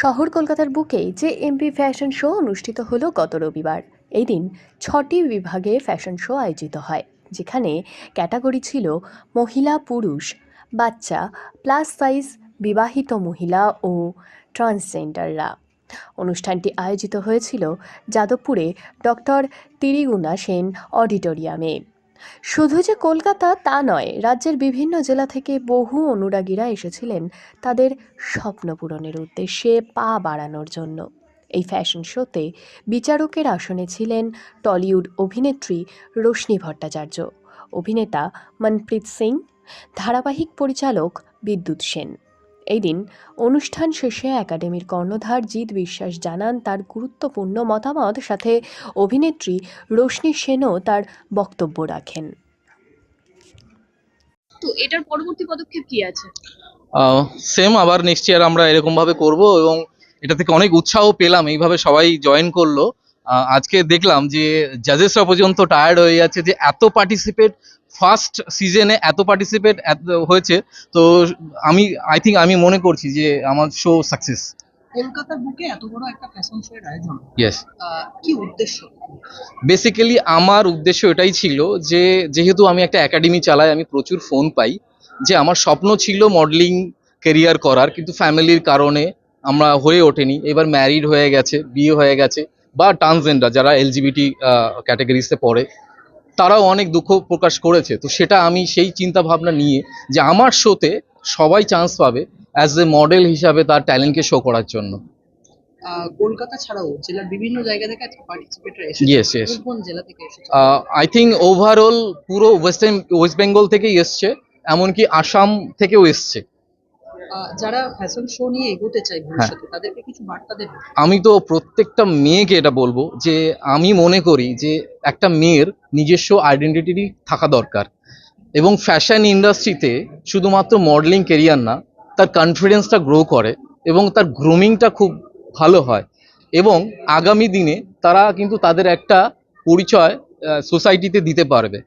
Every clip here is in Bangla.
শহর কলকাতার বুকেই যে এমপি ফ্যাশন শো অনুষ্ঠিত হলো গত রবিবার, এই দিন ছটি বিভাগে ফ্যাশন শো আয়োজিত হয়, যেখানে ক্যাটাগরি ছিল মহিলা, পুরুষ, বাচ্চা প্লাস সাইজ বিবাহিত মহিলা ও ট্রান্সজেন্ডাররা অনুষ্ঠানটি আয়োজিত হয়েছিল যাদবপুরে ডক্টর তিরিগুনা সেন অডিটোরিয়ামে। শুধু যে কলকাতা, তা নয়, রাজ্যের বিভিন্ন জেলা থেকে বহু অনুরাগীরা এসেছিলেন তাদের স্বপ্ন পূরণের উদ্দেশ্যে পা বাড়ানোর জন্য। এই ফ্যাশন শোতে বিচারকের আসনে ছিলেন টলিউড অভিনেত্রী রোশনি ভট্টাচার্য। অভিনেতা মনপ্রীত সিং, ধারাবাহিক পরিচালক বিদ্যুৎ সেন। এই দিন অনুষ্ঠান শেষে একাডেমির কর্ণধার জিৎ বিশ্বাস জানান তার গুরুত্বপূর্ণ মতামত সাথে অভিনেত্রী রোশনি সেনও তার বক্তব্য রাখেন। তো এটার পরবর্তী পদক্ষেপ কি আছে? সেম আবার নেক্সট ইয়ার আমরা এরকম ভাবে করব এবং এটা থেকে অনেক উৎসাহ পেলাম। এইভাবে সবাই জয়েন করল। আজকে দেখলাম যে জাজেসরা পর্যন্ত টায়ার্ড হয়ে যাচ্ছে যে এত পার্টিসিপেট ফার্স্ট সিজনে এত পার্টিসিপেট হয়েছে। তো আমি আই থিঙ্ক আমি মনে করছি যে আমার শো সাকসেস কলকাতার বুকে এত বড় একটা ফ্যাশন শো এর আয়োজন ইয়েস কি উদ্দেশ্য? বেসিক্যালি আমার উদ্দেশ্য এটাই ছিল যে যেহেতু আমি একটা একাডেমি চালাই আমি প্রচুর ফোন পাই যে আমার স্বপ্ন ছিল মডেলিং কেরিয়ার করার কিন্তু ফ্যামিলির কারণে আমরা হয়ে ওঠেনি। এবার ম্যারিড হয়ে গেছে বিয়ে হয়ে গেছে। বা ট্রান্সজেন্ডার যারা এলজিবিটি ক্যাটাগরিসে পড়ে তারাও অনেক দুঃখ প্রকাশ করেছে। তো সেটা আমি সেই চিন্তা ভাবনা নিয়ে যে আমার শোতে সবাই চান্স পাবে অ্যাজ এ মডেল হিসাবে তার ট্যালেন্টকে শো করার জন্য। কলকাতা ছাড়াও জেলার বিভিন্ন জায়গা থেকে আজকে পার্টিসিপেটর এসেছে। Yes, yes. কোন কোন জেলা থেকে এসেছে? আই থিঙ্ক ওভারঅল পুরো ওয়েস্ট বেঙ্গল থেকেই এসছে এমনকি আসাম থেকেও এসছে। যারা ফ্যাশন শো নিয়ে এগোতে চায় ভবিষ্যতে তাদেরকে কিছু বার্তা দেবে আমি তো প্রত্যেকটা মেয়েকে এটা বলব যে আমি মনে করি যে একটা মেয়ের নিজস্ব আইডেন্টিটি থাকা দরকার। এবং ফ্যাশন ইন্ডাস্ট্রিতে শুধুমাত্র মডেলিং কেরিয়ার না তার কনফিডেন্সটা গ্রো করে এবং তার গ্রুমিংটা খুব ভালো হয়। এবং আগামী দিনে তারা কিন্তু তাদের একটা পরিচয় সোসাইটিতে দিতে পারবে।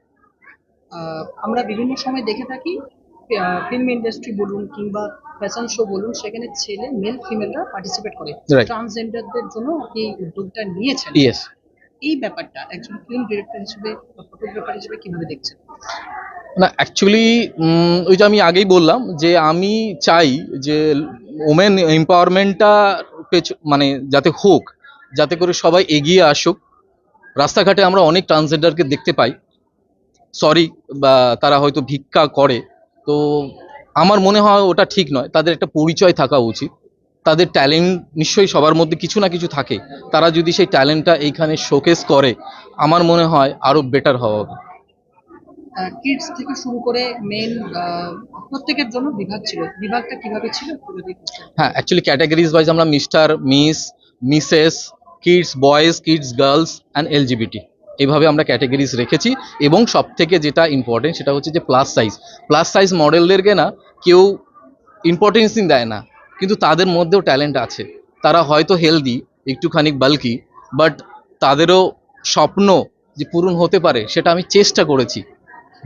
আমরা বিভিন্ন সময় দেখে থাকি ফিল্ম ইন্ডাস্ট্রি বলুন কিংবা ফ্যাশন শো বলুন সেখানে ছেলে মেল ফিমেলরা পার্টিসিপেট করে. ট্রান্সজেন্ডারদের জন্য আপনি এই উদ্যোগটা নিয়েছেন। ইয়েস এই ব্যাপারটা একজন ফিল্ম ডিরেক্টর হিসেবে ফটোগ্রাফার হিসেবে কীভাবে দেখছেন? না অ্যাকচুয়ালি ওই যে আমি আগেই বললাম যে আমি চাই যে ওমেন এম্পাওয়ারমেন্টটা মানে যাতে হোক যাতে করে সবাই এগিয়ে আসুক। রাস্তাঘাটে আমরা অনেক ট্রান্সজেন্ডারকে দেখতে পাই। সরি বা তারা হয়তো ভিক্ষা করে। তো আমার মনে হয় ওটা ঠিক নয়। তাদের একটা পরিচয় থাকা উচিত। তাদের ট্যালেন্ট নিশ্চয়ই সবার মধ্যে কিছু না কিছু থাকে। তারা যদি সেই ট্যালেন্টটা এইখানে শোকেস করে আমার মনে হয় আরও বেটার হওয়া হবে। কিডস থেকে শুরু করে মেন প্রত্যেকের জন্য বিভাগ ছিল। বিভাগটা কীভাবে ছিল। হ্যাঁ অ্যাকচুয়ালি ক্যাটাগরিজ ওয়াইজ আমরা mister miss missus kids boys kids girls and LGBT এইভাবে আমরা ক্যাটেগরিজ রেখেছি এবং সব থেকে যেটা ইম্পর্টেন্ট সেটা হচ্ছে যে প্লাস সাইজ প্লাস সাইজ মডেলদেরকে না কেউ ইম্পর্টেন্সই দেয় না, কিন্তু তাদের মধ্যেও ট্যালেন্ট আছে। তারা হয়তো হেলদি একটুখানি বালকি বাট তাদেরও স্বপ্ন যে পূরণ হতে পারে, সেটা আমি চেষ্টা করেছি।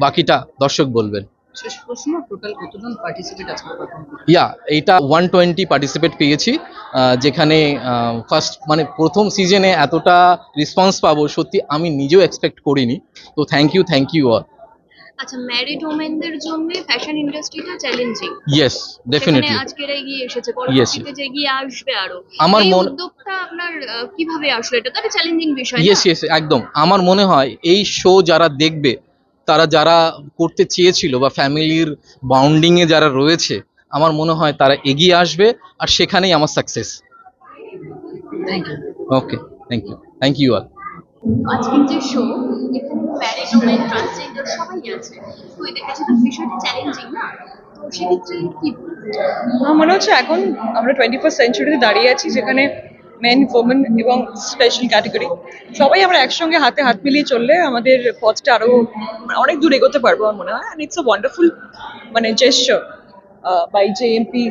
বাকিটা দর্শক বলবেন। শেষ প্রশ্ন টোটাল কতজন পার্টিসিপেট আছে ইয়া এইটা ওয়ান টোয়েন্টি পার্টিসিপেট পেয়েছি আহ, যেখানে ফার্স্ট মানে প্রথম সিজনে এতটা রেসপন্স পাবো সত্যি আমি নিজেও এক্সপেক্ট করিনি। তো thank you thank you all আচ্ছা ম্যারিড ওমেনদের জন্য ফ্যাশন ইন্ডাস্ট্রিটা চ্যালেঞ্জিং ইয়েস ডেফিনেটলি আজকের এগিয়ে এসেছে পরবর্তীতে যে এগিয়ে আসবে আরও। আমার মন- উদ্যোগটা আপনার কীভাবে আসলো? এটা তো একটা চ্যালেঞ্জিং বিষয় ইয়েস ইয়েস একদম। আমার মনে হয় এই শো যারা দেখবে তারা যারা করতে চেয়েছিল বা ফ্যামিলির বাউন্ডিংয়ে যারা রয়েছে আমার মনে হয় তারা এগিয়ে আসবে আর সেখানেই আমার success thank you okay thank you thank you all আজকের যে শো এখানে ম্যারিড ওমেন ট্রান্সজেন্ডার সবাই আছে। তো এদের কাছে তো বিষয়টা চ্যালেঞ্জিং না? তো সেক্ষেত্রে কি আমার মনে হচ্ছে এখন আমরা টোয়েন্টি ফার্স্ট সেঞ্চুরিতে দাঁড়িয়ে আছি যেখানে মেন ওমেন এবং স্পেশাল ক্যাটাগরি সবাই আমরা একসঙ্গে হাতে হাত মিলিয়ে চললে আমাদের পথটা আরও অনেক দূর এগোতে পারব আমার মনে হয়। ইটস আ ওয়ান্ডারফুল মানে jester by J MP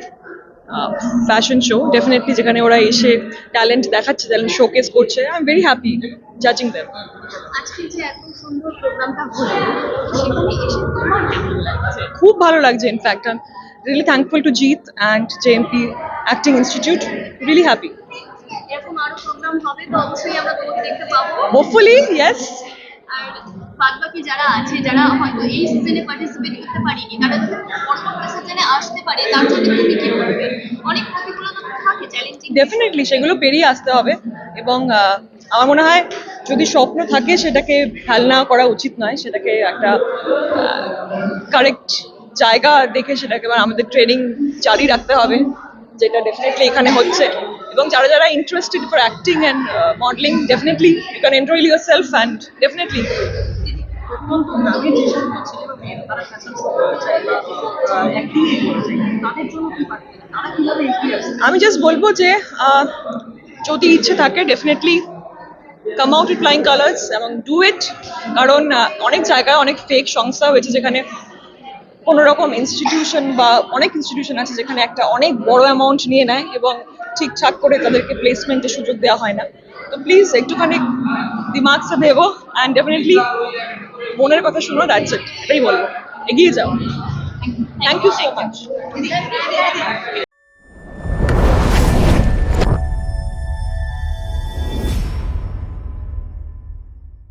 fashion show definitely যেখানে ওরা এসে ট্যালেন্ট দেখাচ্ছে ট্যালেন্ট শোকেস করছে। আই এম ভেরি হ্যাপি জাজিং লাগছে? খুব ভালো লাগছে in fact really to to Jeet J MP acting institute Really happy. এরকম আরও প্রোগ্রাম হবে তো অবশ্যই আমরা তোমাকে দেখতে পাবো। Hopefully, yes. আর যারা আছে যারা হয়তো এই সিজনে পার্টিসিপেট করতে পারেনি তারা যদি পরবর্তী সিজনে আসতে পারে তার জন্য তুমি কি বলবে অনেক প্রতিকূলতা থাকে চ্যালেঞ্জিং ডেফিনেটলি সেগুলো পেরিয়ে আসতে হবে। এবং আমার মনে হয় যদি স্বপ্ন থাকে সেটাকে ফেলনা করা উচিত নয় সেটাকে একটা কারেক্ট জায়গা দেখে সেটাকে এবার আমাদের ট্রেনিং জারি রাখতে হবে। যেটা ডেফিনেটলি এখানে হচ্ছে। এবং যারা যারা interested for acting and modeling definitely you can enroll your self and definitely আমি জাস্ট বলব যে আহ, যদি ইচ্ছে থাকে definitely come out with flying colours এবং ডু ইট কারণ অনেক জায়গায় অনেক ফেক সংস্থা হয়েছে যেখানে কোনো রকম ইনস্টিটিউশন বা অনেক ইনস্টিটিউশন আছে যেখানে একটা অনেক বড় অ্যামাউন্ট নিয়ে নেয় এবং ঠিকঠাক করে তাদেরকে প্লেসমেন্টের সুযোগ দেওয়া হয় না। তো প্লিজ একটুখানি দিমাগ দেব দেবো অ্যান্ড ডেফিনেটলি মনের কথা শুনো দ্যাটস ইট এটাই বলব। এগিয়ে যাও। Thank you so much